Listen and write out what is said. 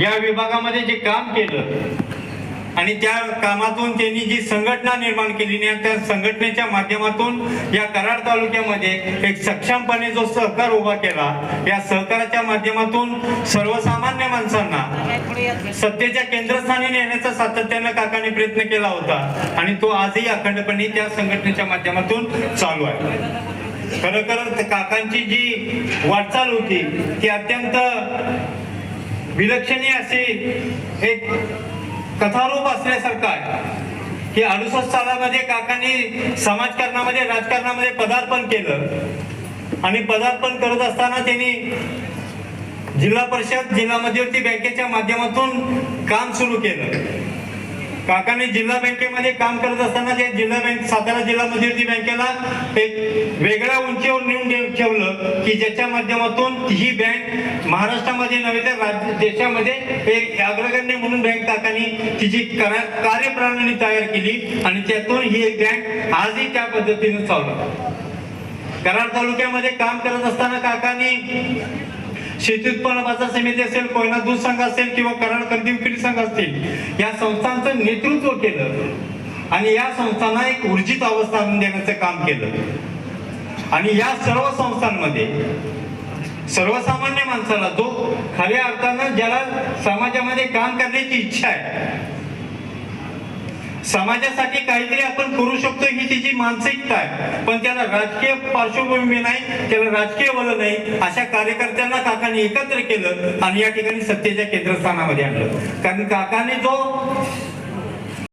या विभागामध्ये जे काम केलं आणि त्या कामातून त्यांनी जी संघटना निर्माण केली आणि त्या संघटनेच्या माध्यमातून या कराड तालुक्यामध्ये एक सक्षमपणे जो सहकार उभा केला या सहकाराच्या माध्यमातून सर्वसामान्य माणसांना सत्तेच्या केंद्रस्थानी नेण्याचा सातत्यानं काकाने प्रयत्न केला होता आणि तो आजही अखंडपणे त्या संघटनेच्या माध्यमातून चालू आहे. खरं खरं काकांची जी वाटचाल होती ती अत्यंत विलक्षणीय अशी एक कथारूप असल्यासारखं आहे. की अडुसष्ट सालामध्ये काकांनी समाजकारणामध्ये राजकारणामध्ये पदार्पण केलं. आणि पदार्पण करत असताना त्यांनी जिल्हा परिषद जिल्हा मध्यवर्ती बँकेच्या माध्यमातून काम सुरू केलं. काकाने जिल्हा बँकेमध्ये काम करत असताना जे जिल्हा बँक सातारा जिल्हा मध्यवर्ती बँकेला एक वेगळ्या उंचीवर नेऊन ठेवलं की ज्याच्या माध्यमातून ही बँक महाराष्ट्रामध्ये नव्हे तर राज्य देशामध्ये एक अग्रगण्य म्हणून बँक काकाने तिची कार्यप्रणाली तयार केली आणि त्यातून ही एक बँक आजही त्या पद्धतीने चालू कराड तालुक्यामध्ये काम करत असताना काकाने शेती उत्पन्न बाजार समिती असेल कोयना दूध संघ असेल किंवा कराड कंदी विक्री संघ असतील या संस्थांचं नेतृत्व केलं. आणि या संस्थांना एक ऊर्जित अवस्था आणून देण्याचं काम केलं. आणि या सर्व संस्थांमध्ये सर्वसामान्य माणसाला जो खऱ्या अर्थानं ज्याला समाजामध्ये काम करण्याची इच्छा आहे समाजासाठी काहीतरी आपण करू शकतो ही तिची मानसिकता आहे. पण त्याला राजकीय पार्श्वभूमी नाही त्याला राजकीय वलं नाही अशा कार्यकर्त्यांना काकाने एकत्र केलं आणि या ठिकाणी सत्तेच्या केंद्रस्थानामध्ये आणलं. कारण काकाने जो